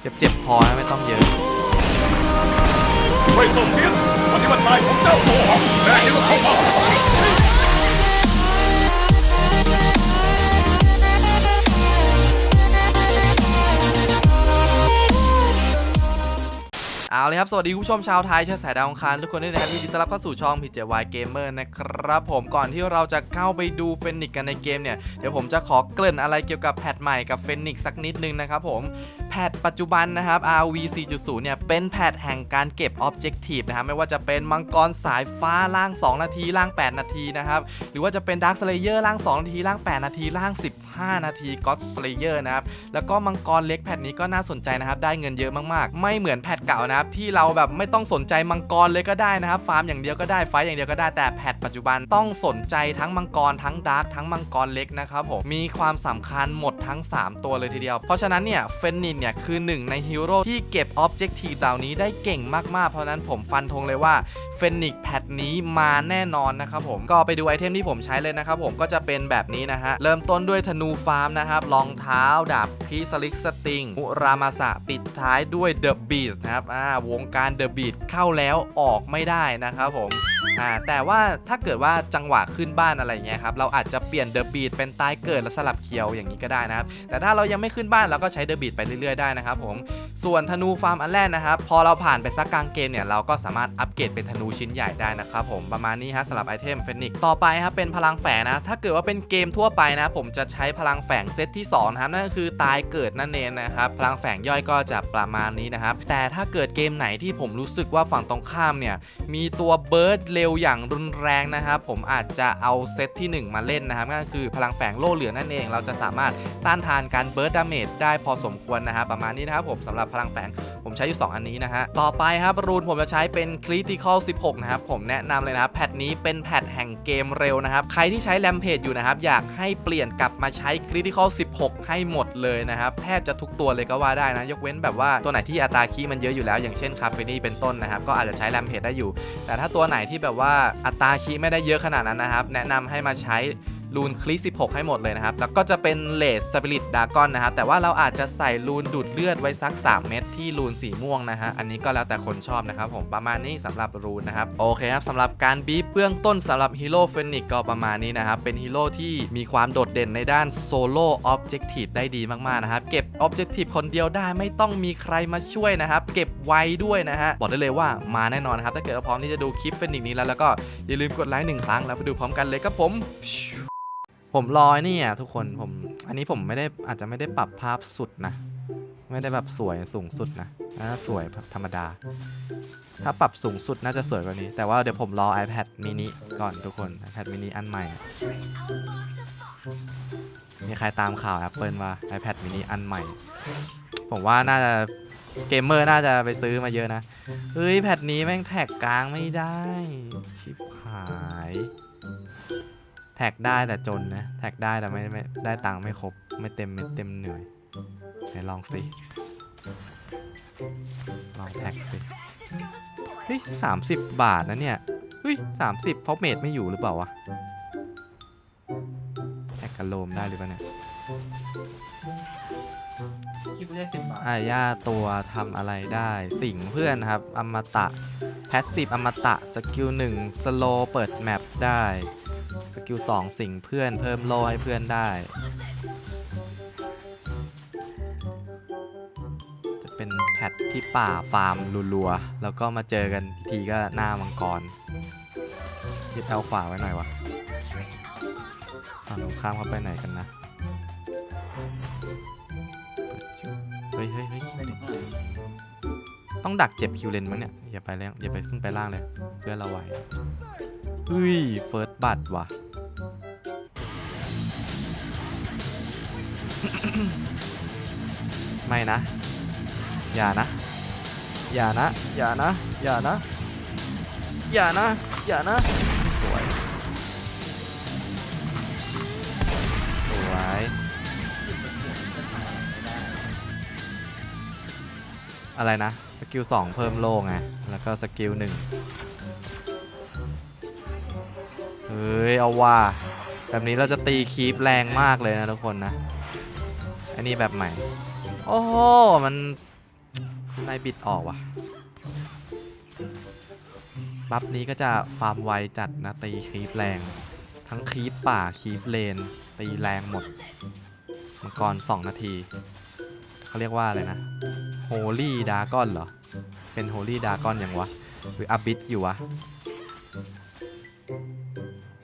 เจ็บๆพอนะไม่ต้องเยอะไม่ส่งเสียงปฏิบัตินายของเจ้าโมหังแม่เห็นว่าเข้ามาเอาเลยครับ สวัสดีคุณผู้ชมชาวไทยเชื้อสายดาวอังคารทุกคนด้วยนะครับยินดีต้อนรับเข้าสู่ช่อง PJY Gamer นะครับผมก่อนที่เราจะเข้าไปดูเฟนิกกันในเกมเนี่ย เดี๋ยวผมจะขอเกริ่นอะไรเกี่ยวกับแพทใหม่กับเฟนิกสักนิดนึงนะครับผม แพทปัจจุบันนะครับ RV 4.0 เนี่ย เป็นแพทแห่งการเก็บ Objective นะครับ ไม่ว่าจะเป็นมังกรสายฟ้าล่าง 2 นาทีล่าง 8 นาทีนะครับ หรือว่าจะเป็น Dark Slayer ล่าง 2 นาทีล่าง 8 นาทีล่าง 15 นาที God Slayer นะครับ แล้วก็มังกรเล็กแพทนี้ก็น่าสนใจนะครับ ได้เงินเยอะมากๆ ไม่เหมือนแพทเก่านะครับ ที่เราแบบไม่ต้องสนใจมังกรเลยก็ได้นะครับ ฟาร์มอย่างเดียวก็ได้ ไฟอย่างเดียวก็ได้ แต่แพทปัจจุบันต้องสนใจทั้งมังกรทั้งดาร์กทั้งมังกรเล็กนะครับผม มีความสำคัญหมดทั้ง 3 ตัวเลยทีเดียว เพราะฉะนั้นเนี่ยเฟนนินเนี่ยคือหนึ่งในฮีโร่ที่เก็บออบเจกตีเหล่านี้ได้เก่งมากๆ เพราะนั้นผมฟันธงเลยว่าเฟนิกแพทนี้มาแน่นอนนะครับผมก็ไปดูไอเทมที่ผมใช้เลยนะครับผมก็จะเป็นแบบนี้นะฮะ เริ่มต้นด้วยธนูฟาร์มนะครับรองเท้าดาบคีสลิกสติงมุรามาสะปิดท้ายด้วยเดอะบีสนะครับอ่าวงการเดอะบีสเข้าแล้วออกไม่ได้นะครับผมอ่าแต่ว่าถ้าเกิดว่าจังหวะขึ้นบ้านอะไรเงี้ยครับเราอาจจะเปลี่ยนเดอะบีดเป็นตายเกิดแล้วสลับเคียวอย่างนี้ก็ได้นะครับแต่ถ้าเรายังไม่ขึ้นบ้านเราก็ใช้เดอะบีดไปเรื่อยๆได้นะครับผมส่วนธนูฟาร์มอันแรกนะครับ พอเราผ่านไปสักกลางเกมเนี่ยเราก็สามารถอัปเกรดเป็นธนูชิ้นใหญ่ได้นะครับผมประมาณนี้ฮะสำหรับไอเทมเฟนิกต่อไปครับเป็นพลังแฝงนะถ้าเกิดว่าเป็นเกมทั่วไปนะ ผมจะใช้พลังแฝงเซตที่2นะครับนั่นก็คือตายเกิดนั่นเองนะครับพลังแฝงย่อยก็จะประมาณนี้นะครับแต่ถ้าเกิดเกมไหนที่ผมรู้สึกว่าฝั่งตรงข้ามเนี่ยมีตัวเบิร์ดเร็วอย่างรุนแรงนะครับผมอาจจะเอาเซตที่ 1 มาเล่นนะครับนั่นก็คือพลังแฝงโล่เหลืองนั่นเอง เราจะสามารถต้านทานการเบิร์ดดาเมจได้พอสมควรนะครับประมาณนี้นะครับผมสำหรับพลังแฝงผมใช้อยู่ 2 อันนี้นะฮะต่อไปครับรูนผมจะใช้เป็น Critical 16 นะครับผมแนะนำเลยนะครับแพทนี้เป็นแพทแห่งเกมเร็วนะครับใครที่ใช้แรมเพจอยู่นะครับอยากให้เปลี่ยนกลับมาใช้ Critical 16 ให้หมดเลยนะครับแทบจะทุกตัวเลยก็ว่าได้นะ ยกเว้นแบบว่าตัวไหนที่อัตราคีย์มันเยอะอยู่แล้ว อย่างเช่นคาเฟนี่เป็นต้นนะครับก็อาจจะใช้แรมเพจได้อยู่ แต่ถ้าตัวไหนที่แบบว่าอัตราคีย์ไม่ได้เยอะขนาดนั้นนะครับแนะนำให้มาใช้ รูนคลิ16 ให้หมดเลยนะครับ แล้วก็จะเป็นเลสสปิริตดากอนนะครับ แต่ว่าเราอาจจะใส่รูนดูดเลือดไว้สัก 3 เม็ดที่รูนสีม่วงนะฮะ อันนี้ก็แล้วแต่คนชอบนะครับผมประมาณนี้สำหรับรูนนะครับ โอเคครับสำหรับการบีบเบื้องต้นสำหรับฮีโร่เฟนิกก็ประมาณนี้นะครับ เป็นฮีโร่ที่มีความโดดเด่นในด้านโซโล่ออบเจกตีฟได้ดีมากๆนะครับ เก็บออบเจกตีฟคนเดียวได้ไม่ต้องมีใครมาช่วยนะครับ เก็บไวด้วยนะฮะ บอกได้เลยว่ามาแน่นอนนครับ ถ้าเกิดว่าพร้อมที่จะดูคลิปเฟนิกนี้แล้วแล้วก็อย่าลืมกดไลค์หนึ่งครั้งแล้วไปดูพร้อมกันเลยครับผม ผมรอไอ้นี่อะทุกคนผมอันนี้ผมไม่ได้อาจจะไม่ได้ปรับภาพสุดนะ ไม่ได้แบบสวยสูงสุดนะน่าสวยธรรมดา ถ้าปรับสูงสุดน่าจะสวยกว่านี้ แต่ว่าเดี๋ยวผมรอ iPad mini ก่อนทุกคน iPad mini อันใหม่ มีใครตามข่าว Apple ว่า iPad mini อันใหม่ ผมว่าน่าจะเกมเมอร์น่าจะไปซื้อมาเยอะนะเฮ้ยแพทนี้แม่งแท็กกลางไม่ได้ ชิบหาย แท็กได้แต่จนนะ แท็กได้แต่ไม่ไม่ได้ตังค์ไม่ครบ ไม่เต็มเม็ดเต็มเหนื่อยไหนลองสิลองแท็กสิเฮ้ยสามสิบบาทนะเนี่ยเฮ้ยสามสิบเพราะเมดไม่อยู่หรือเปล่าวะแท็กกระโลมได้หรือเปล่าเนี่ยคิดว่าได้สิบบาทอาญาตัวทำอะไรได้ สิ่งเพื่อนครับ อมตะ แพสซีฟอมตะ สกิลหนึ่งสโลเปิดแมปได้ สกิลสองสิ่งเพื่อนเพิ่มโลให้เพื่อนได้ จะเป็นแพทที่ป่าฟาร์มรัวๆ แล้วก็มาเจอกันทีก็หน้ามังกรยึดเอาขวาไว้หน่อยวะฝั่งตรงข้ามเขาไปไหนกันนะเฮ้ยเฮ้ยเฮ้ยต้องดักเจ็บคิวเลนมั้งเนี่ย อย่าไปแล้วอย่าไปขึ้นไปล่างเลย เพื่อเราไหวเฮ้ยเฟิร์สบัตว่ะ ไม่นะ อย่านะ อย่านะ อย่านะ อย่านะ อย่านะ อย่านะ สวย สวย อะไรนะ สกิล2เพิ่มโล่ไง แล้วก็สกิล1เฮ้ย เอาว่า แบบนี้เราจะตีคีปแรงมากเลยนะทุกคนนะ อันนี้แบบใหม่ โอ้โห มันนายบิดออกว่ะ บัฟนี้ก็จะฟาร์มไวจัดนะตีคีฟแรง ทั้งคีฟป่าคีฟเลน ตีแรงหมด มังกร2 นาที เขาเรียกว่าอะไรนะโฮลี่ดากอนเหรอ เป็นโฮลี่ดากอนยังวะ หรืออับบิทอยู่วะ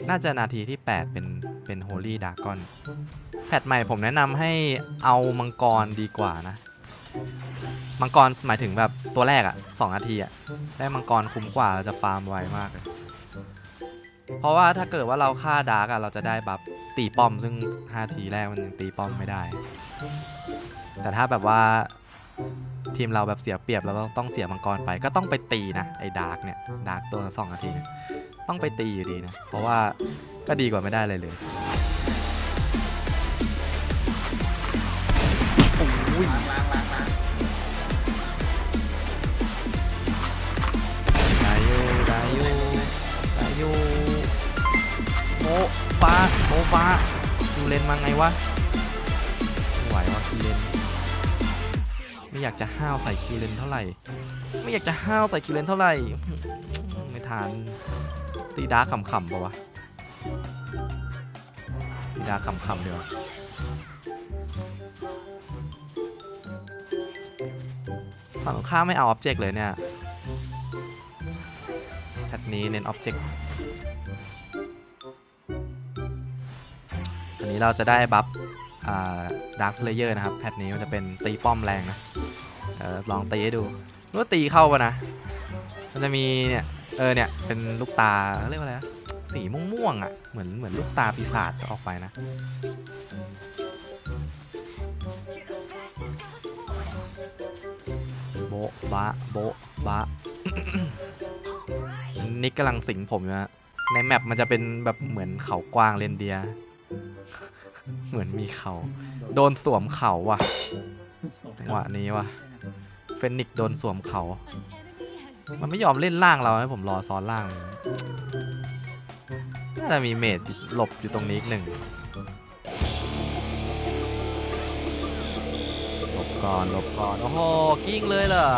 น่าจะนาทีที่ 8 เป็นเป็นโฮลี่ดากอน แพทใหม่ผมแนะนำให้เอามังกรดีกว่านะ มังกรหมายถึงแบบตัวแรกอะสองนาทีอะได้มังกรคุ้มกว่าเราจะฟาร์มไวมากเลยเพราะว่าถ้าเกิดว่าเราฆ่าดาร์กอะเราจะได้บัฟตีป้อมซึ่ง5ทีแรกมันยังตีป้อมไม่ได้ แต่ถ้าแบบว่าทีมเราแบบเสียเปรียบแล้วต้องเสียมังกรไปก็ต้องไปตีนะไอ้ดาร์กเนี่ยดาร์กตัวสองนาทีเนี่ยต้องไปตีอยู่ดีนะเพราะว่าก็ดีกว่าไม่ได้เลยเลย อ้ยล้างล้างล้างล้างได้อยู่ได้อยู่ได้อยู่โมปะโมปะคิวเลนมาไงวะไม่ไหววะคิวเลนไม่อยากจะห้าวใส่คิวเลนเท่าไหร่ ไม่อยากจะห้าวใส่คิวเลนเท่าไหร่ไม่ทานตีดาขำๆปะวะตีดาขำๆเดียว ฝั่งข้าไม่เอาออบเจกต์เลยเนี่ยแพทนี้เน้น Object อันนี้เราจะได้บัฟอ่า Dark Slayer นะครับ แพทนี้มันจะเป็นตีป้อมแรงนะเดี๋ยวลองตีให้ดูรู้ว่าตีเข้าปะนะ มันจะมีเนี่ย เออเนี่ย เป็นลูกตาเรียกว่าอะไรนะสีม่วงๆอะ เหมือนเหมือนลูกตาปีศาจจะออกไปนะะบะโบ๊ะบะนิกกำลังสิงผมอยู่นะในแมปมันจะเป็นแบบเหมือนเขากวางเรนเดียร์เหมือนมีเขา โดนสวมเขาว่ะจังหวะนี้ว่ะ เฟนิกซ์โดนสวมเขา มันไม่ยอมเล่นล่างเราให้ผมรอซ้อนล่างเลยน่าจะมีเมดหลบอยู่ตรงนี้อีกหนึ่ง ก่อนหลบก่อนโอ้โหกิ้งเลยเหรอ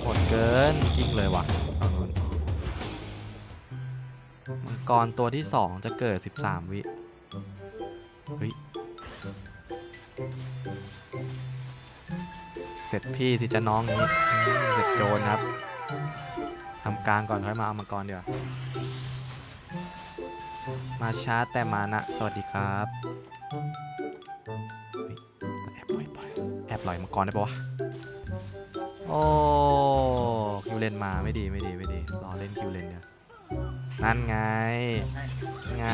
โหดเกินกิ้งเลยว่ะมังกรตัวที่ 2 จะเกิด 13 วิเฮ้ยเสร็จพี่ที่จะน้องนี้เสร็จโจรครับทำกลางก่อนค่อยมาเอามังกรเดี๋ยวมาช้าแต่มานะ สวัสดีครับ บปล่อยมังกรได้ปะวะ โอ้คิวเลนมาไม่ดีไม่ดีไม่ดี รอเล่นคิวเลนเนี่ยนั่นไง ไง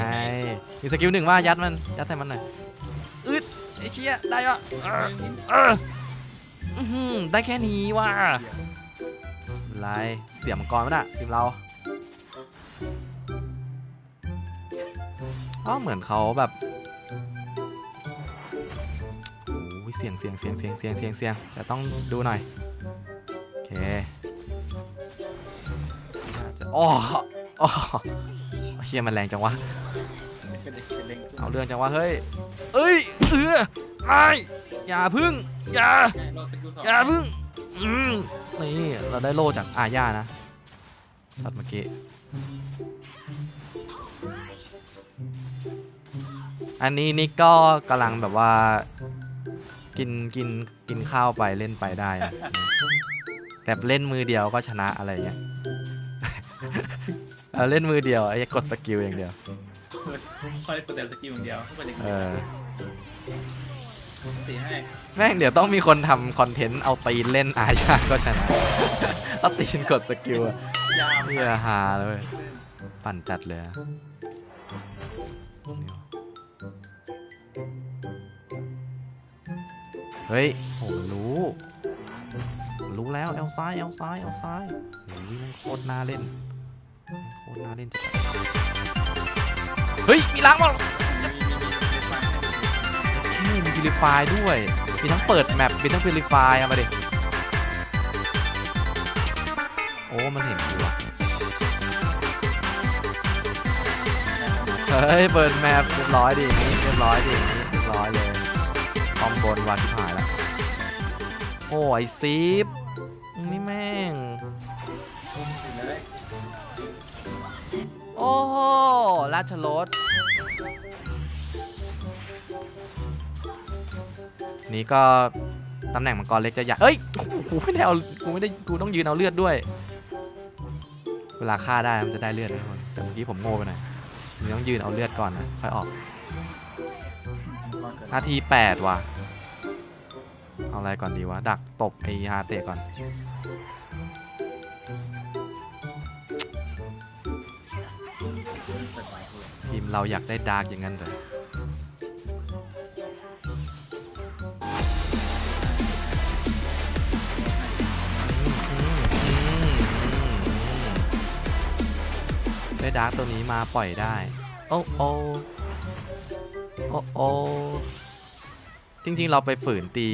มีสกิลหนึ่งว่ายัดมัน ยัดใส่มันหน่อย อึดไอ้เชี่ยได้ปะได้แค่นี้ว่ะไรเสียมังกรมั้ยน่ะทีมเราก็เหมือนเขาแบบ สียงเสียงเสียงเสียงเสียงเสียงเสียงแต่ต้องดูหน่อยโอเคจะอ๋ออ๋อเฮียมันแรงจังวะเอาเรื่องจังวะเฮ้ยเอ้ยเออไออย่าพึ่งอย่าอย่าพึ่งอืมนี่เราได้โล่จากอาญานะช็อตเมื่อกี้อันนี้นิกก็กำลังแบบว่า กินกินกินข้าวไปเล่นไปได้นะแบบเล่นมือเดียวก็ชนะอะไรเงี้ย เอาเล่นมือเดียวไอ้กดสกิลอย่างเดียวเปิดคอยเปิดแต่สกิลอย่างเดียวเปิดอย่างเอเดียวอตีให้แม่งเดี๋ยวต้องมีคนทำคอนเทนต์เอาตีนเล่นอาญาก็ชนะ เอาตีนกดสกิลอะยาวนี่อะฮาเลย ปั่นจัดเลยอะ เฮ้ยโหมันรู้ รู้แล้วเอลซ้ายเอลซ้ายเอลซ้ายโอ้ยมันโคตรน่าเล่นโคตรน่าเล่นจัดเฮ้ย มีล้างมาโอเคมีพิลิฟายด้วย มีทั้งเปิดแมปมีทั้งพิลิฟายเอามาดิ โอ้ มันเห็นกูอะเฮ้ย เปิดแมปเรียบร้อยดิเรียบร้อยดิเรียบร้อยเลย อมบนวาชิบหายแล้วโอ้ไอซีฟนี่แม่ง โอ้โหราชรถนี่ก็ตำแหน่งมังกรเล็กจะใหญ่เอ้ย กูไม่ได้เอา กูไม่ได้ กูต้องยืนเอาเลือดด้วย เวลาฆ่าได้มันจะได้เลือดนะทุกคนแต่เมื่อกี้ผมโง่ไปหน่อยมันต้องยืนเอาเลือดก่อนนะ ค่อยออกนเกิดนาที 8 ว่ะ เอาอะไรก่อนดีวะ ดักตบไอฮาเตะก่อน ทีมเราอยากได้ดาร์กอย่างนั้นเหรอได้ดาร์กตัวนี้มาปล่อยได้ โอ้โอ้โอ้โอ จริง ๆ เราไปฝืนตี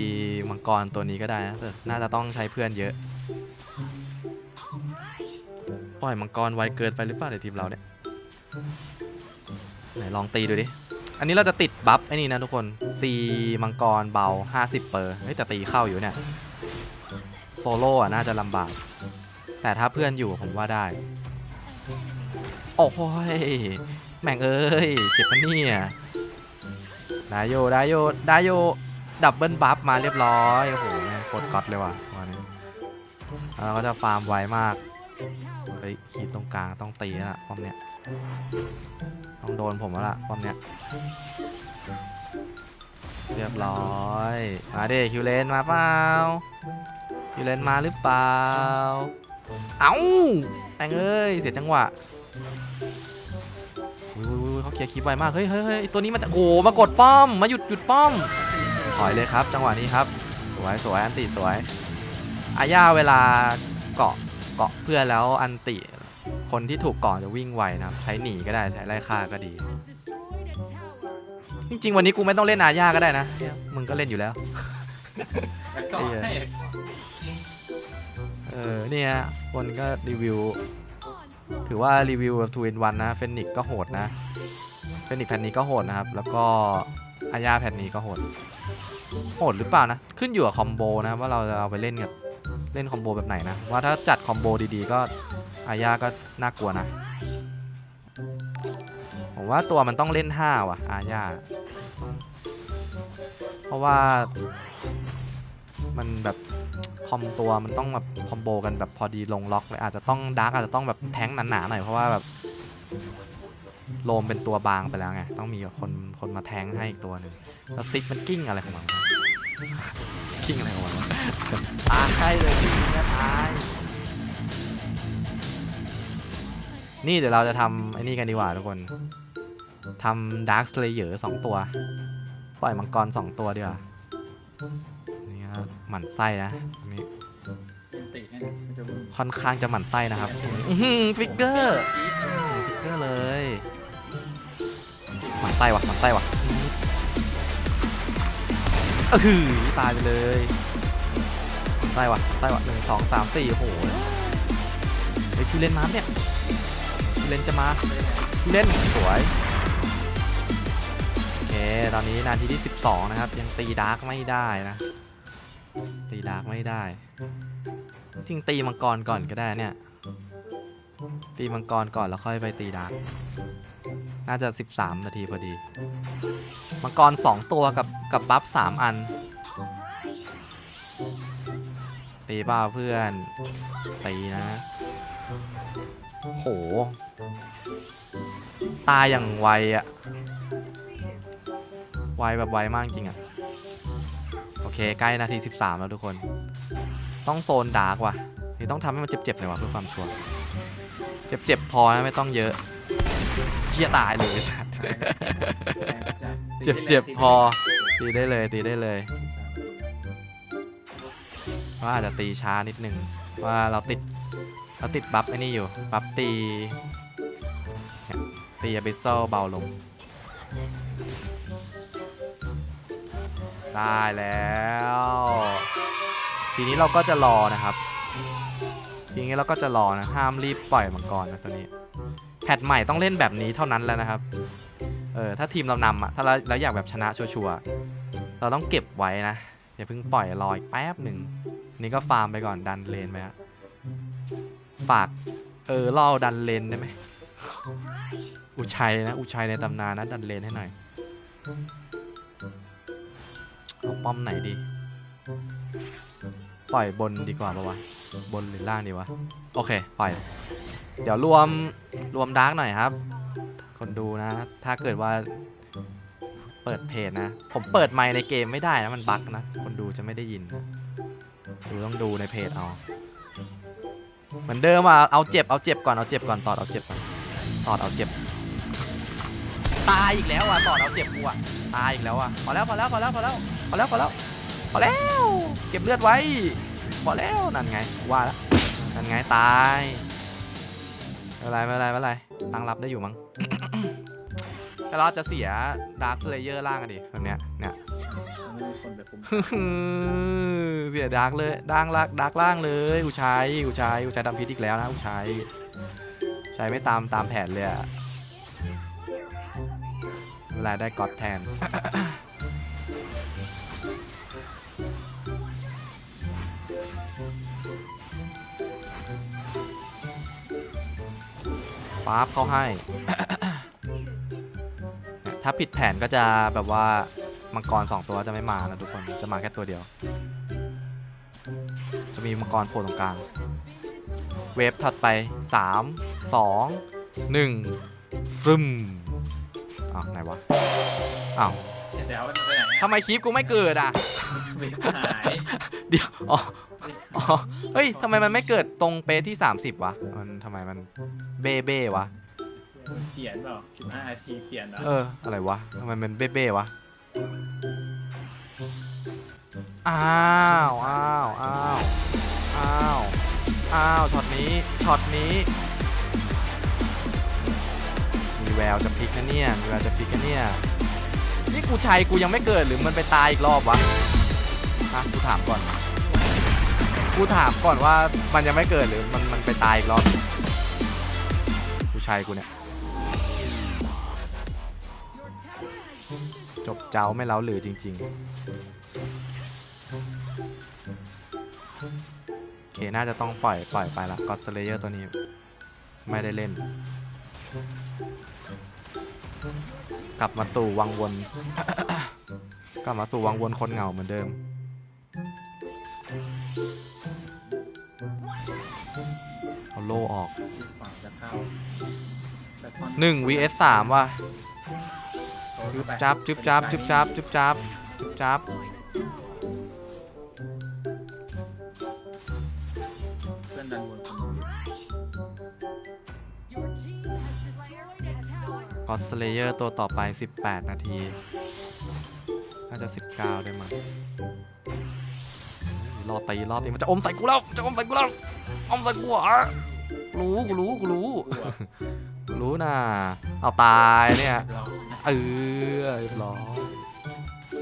มังกรตัวนี้ก็ได้นะแต่น่าจะต้องใช้เพื่อนเยอะ ปล่อยมังกรไวเกินไปหรือเปล่าในทีมเราเนี่ย ไหนลองตีดูดิ อันนี้เราจะติดบัฟไอ้นี่นะทุกคน ตีมังกรเบา 50 เปอร์เฮ้ยแต่ตีเข้าอยู่เนี่ย โซโล่อะน่าจะลำบาก แต่ถ้าเพื่อนอยู่ผมว่าได้ โอ้ยแม่งเอ้ย เจ็บปะเนี่ย ได้โยได้โยได้โยดับเบิลบัฟมาเรียบร้อยโอ้โหโคตรก๊อตเลยว่ะวันนี้แล้วเราก็จะฟาร์มไวมากเฮ้ยขีดตรงกลางต้องตีแล้วล่ะป้อมเนี้ยต้องโดนผมแล้วล่ะป้อมเนี้ยเรียบร้อยมาดิคิวเลนมาเปล่าคิวเลนมาหรือเปล่าเอ้าแองเอ้ยเสียจังหวะ ลียร์คลิปไวมากเฮ้ยเฮ้ยเฮ้ยตัวนี้มันจะโอ้มากดป้อมมาหยุดหยุดป้อมถอยเลยครับจังหวะนี้ครับสวยสวยอันติสวยอาญาเวลาเกาะเกาะเพื่อแล้วอันติคนที่ถูกเกาะจะวิ่งไวนะครับใช้หนีก็ได้ใช้ไล่ฆ่าก็ดี จริงๆ วันนี้กูไม่ต้องเล่นอาญาก็ได้นะมึงก็เล่นอยู่แล้วเออเนี่ยคนก็รีวิว ถือว่ารีวิวแบบ2 in 1นะเฟนิกก็โหดนะ เฟนิกแผ่นนี้ก็โหดนะครับ แล้วก็อาญาแผ่นนี้ก็โหด โหดหรือเปล่านะ ขึ้นอยู่กับคอมโบนะครับว่าเราจะเอาไปเล่นกับเล่นคอมโบแบบไหนนะ ว่าถ้าจัดคอมโบดีๆ ก็อาญาก็น่ากลัวนะ ผมว่าตัวมันต้องเล่น 5 ว่ะ อาญา เพราะว่ามันแบบคอมตัวมันต้องแบบคอมโบกันแบบพอดีลงล็อกเลยอาจจะต้องดาร์กอาจจะต้องแบบแท้งหนาๆหน่อยเพราะว่าแบบ โลมเป็นตัวบางไปแล้วไง ต้องมีคนคนมาแทงให้อีกตัวหนึ่งแล้วซิกมันกิ้งอะไรของมันวะกิ้งอะไรของมันวะตายเลยกิ้งเนี่ยตายนี่เดี๋ยวเราจะทำไอ้นี่กันดีกว่าทุกคนทำดาร์คสเลเยอร์สองตัว ปล่อยมังกรสองตัวดีกว่านี่ก็หมั่นไส้นะนี่เป็นติให้นะมันจะมึงค่อนข้างจะหมั่นไส้นะครับอื้อหือฟิกเกอร์ฟิกเกอร์เลยหมั่น ไส้ว่ะหมันไส้ว่ะเออหือตายไปเลยหมั่นไส้ว่ะหมั่นไส้ว่ะหนึ่งสองสามสี่โอ้โหไอ้ยคิเลนมาเนี่ยคิเลนจะมาคิเลนสวยโอเคตอนนี้นาทีที่ 12 นะครับ ยังตีดาร์กไม่ได้นะ ตีดาร์กไม่ได้ จริงตีมังกรก่อนก็ได้เนี่ย ตีมังกรก่อนแล้วค่อยไปตีดาร์ก น่าจะ 13 นาทีพอดี มังกร 2 ตัวกับกับบัฟ 3 อัน ตีเปล่าเพื่อน ตีนะ โห ตายอย่างไวอะไวแบบไวมากจริงอะโอเค ใกล้นาที 13 แล้วทุกคน ต้องโซนดาร์กว่ะนี่ต้องทำให้มันเจ็บๆหน่อยว่ะเพื่อความชัวร์ เจ็บๆพอนะไม่ต้องเยอะ เฮียตายเลยไอ้สัสเจ็บเจ็บๆพอ ตีได้เลยตีได้เลยว่าอาจจะตีช้านิดนึงว่าเราติดเราติดบัฟไอ้นี่อยู่ บัฟตีเนี่ยตีอ b บิโซเบาลง ได้แล้ว ทีนี้เราก็จะรอนะครับ ทีนี้เราก็จะรอนะ ห้ามรีบปล่อยมังกรนะตัวนี้ ทใหม่ต้องเล่นแบบนี้เท่านั้นแล้วนะครับ เออถ้าทีมเรานำอะถ้าเราเราอยากแบบชนะชัวร์ๆเราต้องเก็บไว้นะอย่าเพิ่งปล่อยรออีกแป๊บหนึ่งนี่ก็ฟาร์มไปก่อนดันเลนไปฮะฝากเออล่อดันเลนได้ไหมอุชัยนะอุชัยในตำนานนะดันเลนให้หน่อยเอาป้อมไหนดี ปล่อยบนดีกว่าปะวะบนหรือล่างดีวะ โอเค ปล่อย เดี๋ยวรวมรวมดาร์กหน่อยครับ คนดูนะ ถ้าเกิดว่าเปิดเพจนะ ผมเปิดไมค์ในเกมไม่ได้นะมันบั๊กนะ คนดูจะไม่ได้ยินนะดูต้องดูในเพจเอาเหมือนเดิมอะเอาเจ็บเอาเจ็บก่อนเอาเจ็บก่อนตอดเอาเจ็บก่อนตอดเอาเจ็บ ตายอีกแล้วอะตอดเอาเจ็บกูอะตายอีกแล้วอะพอแล้วพอแล้วพอแล้วพอแล้วพอแล้วพอแล้วพอแล้ว เก็บเลือดไว้พอแล้วนั่นไงว่าแล้วนั่นไงตาย ไม่เป็นไรไม่เป็นไรไม่เป็นไรตั้งรับได้อยู่มั้ง แต่เราจะเสียดาร์คเลเยอร์ล่างอะดิแบบเนี้ยเนี่ยมีคนแบบคุมเสียดาร์กเลยดางลักดาร์กล่างเลยอุชัยอุชัยอุชัยดำพิษอีกแล้วนะอุชัยอุชัยไม่ตามตามแผนเลยอะเวลาได้กอดแทน ปั๊บเขาให้เนี่ยถ้าผิดแผนก็จะแบบว่ามังกรสองตัวจะไม่มานะทุกคนจะมาแค่ตัวเดียว จะมีมังกรโผล่ตรงกลาง เวฟถัดไป 3 2 1ฟรึมอ้าวไหนวะอ้าวเดี๋ยวมันไปไหนทำไมคลิปกูไม่เกิดอะไม่หาย เดี๋ยว อ๋อ อ๋อ เฮ้ยทำไมมันไม่เกิดตรงเป๊ะที่ 30 วะ มันทำไมมันเบ้เบ้วะเปลี่ยนเปล่าสิบห้านาทีเปลี่ยนเหรอเออ อะไรวะทำไมมันเบ้เบ้วะ อ้าว อ้าว อ้าว อ้าว อ้าว ช็อตนี้ ช็อตนี้ มีแววจะพลิกนะเนี่ย มีแววจะพลิกนะเนี่ย นี่กูชัยกูยังไม่เกิดหรือมันไปตายอีกรอบวะอะกูถามก่อน กูถามก่อนว่ามันยังไม่เกิดหรือมันมันไปตายอีกรอบกูชัยกูเนี่ย จบเจ้าไม่เล้าหรือจริง ๆ โอเค น่าจะต้องปล่อยปล่อยไปละก็อดสเลเยอร์ตัวนี้ ไม่ได้เล่น กลับมาตู่วังวน กลับมาสู่วังวนคนเหงาเหมือนเดิม โล่ออกฝั่งจะเข้าแต่ตอน1 vs 3ว่ะโตจุบเข้าไปจับจุบจับจุบจับจุบจับจุบจับเพื่อนดันบนคนนี้ก็อดสเลเยอร์ตัวต่อไป 18 นาที น่าจะ 19ด้วยมั้งรอตีรอตีมันจะอมใส่กูแล้วมันจะอมใส่กูแล้วอมใส่กูเหรอ รู้กูรู้กูรู้กูรู้นะเอาตายเนี่ยเออเรียบร้อย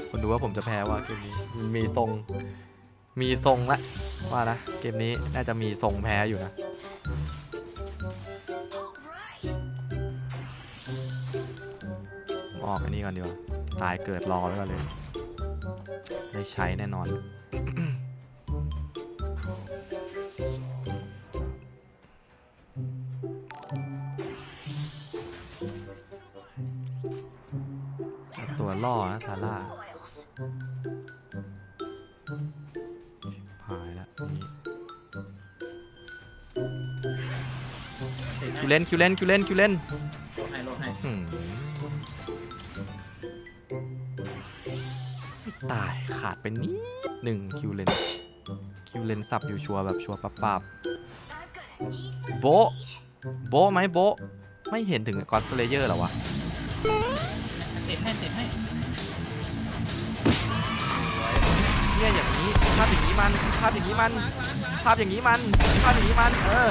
คนดูว่าผมจะแพ้ว่าเกมนี้มีทรง มีทรงละว่านะเกมนี้น่าจะมีทรงแพ้อยู่นะผมออกอันนี้ก่อนดีกว่าตายเกิดรอไว้ก่อนเลย ได้ใช้แน่นอน ล่อนะทาร่าหายแล้วนี่คิวเล่นคิวเล่นคิวเล่นคิวเล่นโลดให้โลดให้หืมไม่ตายขาดไปนิดหนึ่งคิวเลนคิวเลนสับอยู่ชัวร์แบบชัวร์ปับปับโบะโบะไหมโบะไม่เห็นถึงกอดเลเยอร์หรอวะเสร็จให้เสร็จให้าพอย่างนี้มันภาพอย่างนี้มันภาพอย่างนี้มันภาพอย่างนี้มันเออ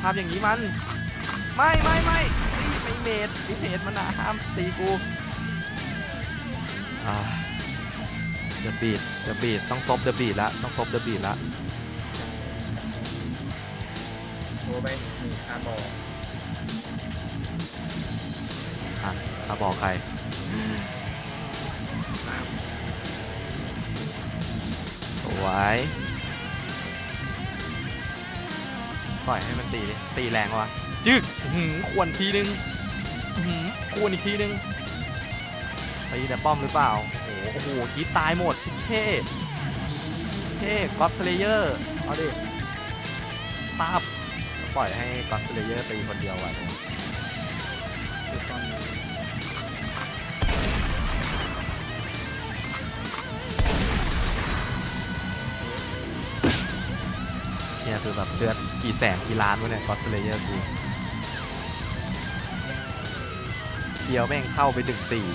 ภาพอย่างนี้มัน ไม่ไม่ไม่นี่ไม่เมดไม่เมดมันนะห้ามตีกูอ่าเดอะบีดเดอะบีดต้องซบเดอะบีดละต้องซบเดอะบีดละโทรไปหนึ่งคาร์บอ มาบอกใครสวยปล่อยให้มันตีดิตีแรงวะจึกหือควรทีนึงหือควรอีกทีนึงตีแต่ป้อมหรือเปล่า โอ้โหคิดตายหมดเท่เท่ก็อดสเลเยอร์เอาดิตาบปล่อยให้ก็อดสเลเยอร์ตีคนเดียวอะ คือแบบเลือดกี่แสนกี่ล้านวะเนี่ยก็อสเลเยอร์กูเดียวแม่งเข้าไปถึงสี่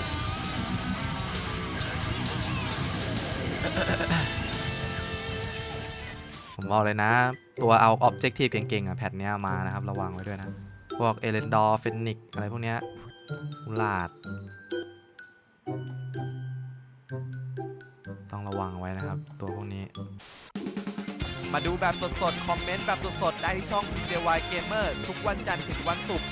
ผมบอกเลยนะ ตัวเอา Objective เก่งๆอะแพทเนี้ยมานะครับ ระวังไว้ด้วยนะ พวกเอเลนดอร์เฟนิกอะไรพวกเนี้ยกุลาด ต้องระวังไว้นะครับ ตัวพวกนี้ มาดูแบบสดๆ คอมเมนต์แบบสดๆ ได้ที่ช่อง PJY Gamer ทุกวันจันทร์ถึงวันศุกร์